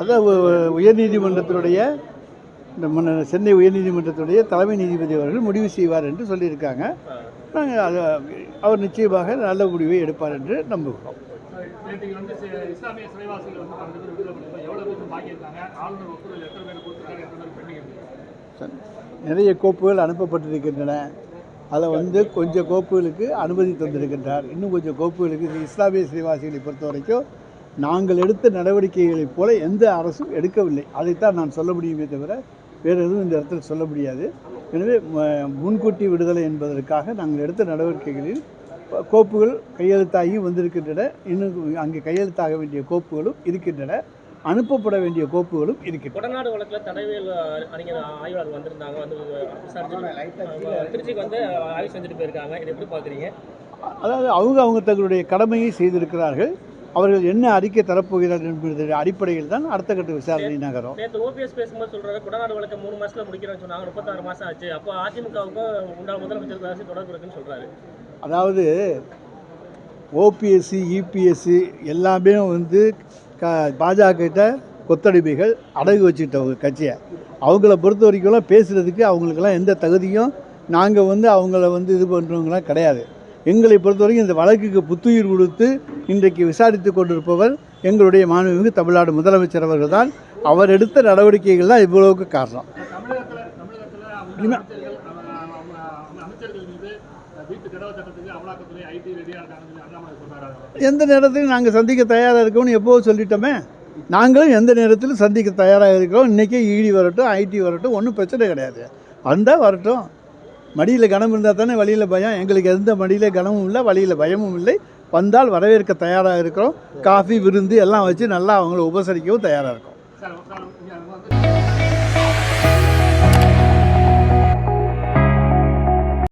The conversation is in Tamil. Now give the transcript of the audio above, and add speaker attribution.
Speaker 1: அதான் உயர்நீதிமன்றத்தினுடைய இந்த முன்ன சென்னை உயர்நீதிமன்றத்துடைய தலைமை நீதிபதி அவர்கள் முடிவு செய்வார் என்று சொல்லியிருக்காங்க. நாங்கள் அதை அவர் நிச்சயமாக நல்ல முடிவை எடுப்பார் என்று நம்புகிறோம். நிறைய கோப்புகள் அனுப்பப்பட்டிருக்கின்றன. அதில் வந்து கொஞ்சம் கோப்புகளுக்கு அனுமதி தந்திருக்கின்றார். இன்னும் கொஞ்சம் கோப்புகளுக்கு இஸ்லாமிய சிறைவாசிகளை பொறுத்த வரைக்கும் நாங்கள் எடுத்த நடவடிக்கைகளைப் போல எந்த அரசும் எடுக்கவில்லை. அதைத்தான் நான் சொல்ல முடியுமே தவிர வேறு எதுவும் இந்த இடத்தில் சொல்ல முடியாது. எனவே முன்கூட்டி விடுதலை என்பதற்காக நாங்கள் எடுத்த நடவடிக்கைகளில் கோப்புகள் கையெழுத்தாகி வந்திருக்கின்றன. இன்னும் அங்கே கையெழுத்தாக வேண்டிய கோப்புகளும் இருக்கின்றன. அனுப்பப்பட வேண்டிய கோப்புகளும் இருக்கின்றன.
Speaker 2: கொடநாடு வழக்கில் தடவியல் அறிஞர் ஆய்வாளர் வந்திருந்தாங்க. வந்து விசாரிச்சு திருச்சிக்கு வந்து ஆய்வு செஞ்சுட்டு போயிருக்காங்க. இதை எப்படி பார்க்குறீங்க?
Speaker 1: அதாவது அவங்க அவங்க தங்களுடைய கடமையை செய்திருக்கிறார்கள். அவர்கள் என்ன அறிக்கை தரப்போகிறார்கள் என்பதன் அடிப்படையில் தான் அடுத்த கட்ட விசாரணை நகரும்.
Speaker 2: நேற்று ஓபிஎஸ் பேசும்போது சொல்றாரு கொடநாடு வழக்கை மூணு மாசத்துல முடிக்கிறேன்னு சொன்னாங்க. முப்பத்தாறு மாசம் ஆச்சு. அப்போ அதிமுகவுக்கும் உண்டான முதலமைச்சருக்கு அரசு தொடர்பு இருக்குன்னு சொல்றாரு.
Speaker 1: அதாவது ஓபிஎஸ்சி இபிஎஸ்சி எல்லாமே வந்து க பாஜக கிட்ட கொத்தடிமைகள் அடகு வச்சுக்கிட்ட ஒரு கட்சியை. அவங்கள பொறுத்த வரைக்கும்லாம் பேசுகிறதுக்கு அவங்களுக்கெல்லாம் எந்த தகுதியும் நாங்கள் வந்து அவங்கள வந்து இது பண்ணுறவங்களாம் கிடையாது. எங்களை பொறுத்தவரைக்கும் இந்த வழக்குக்கு புத்துயிர் கொடுத்து இன்றைக்கு விசாரித்து கொண்டிருப்பவர் எங்களுடைய மாண்புமிகு தமிழ்நாடு முதலமைச்சர் அவர்கள் தான் அவர் எடுத்த நடவடிக்கைகள் தான் இவ்வளவுக்கு காரணம். எந்த நேரத்திலும் நாங்கள் சந்திக்க தயாராக இருக்கோம்னு எப்போ சொல்லிட்டோமே. நாங்களும் எந்த நேரத்திலும் சந்திக்க தயாராக இருக்கிறோம். இன்றைக்கே இடி வரட்டும் ஐடி வரட்டும் ஒன்றும் பிரச்சனை கிடையாது. வந்தால் வரட்டும். மடியில் கனம் இருந்தால் தானே வழியில் பயம். எங்களுக்கு எந்த மடியில் கனமும் இல்லை வழியில் பயமும் இல்லை. வந்தால் வரவேற்க தயாராக இருக்கிறோம். காஃபி விருந்து எல்லாம் வச்சு நல்லா அவங்கள உபசரிக்கவும் தயாராக இருக்கும்.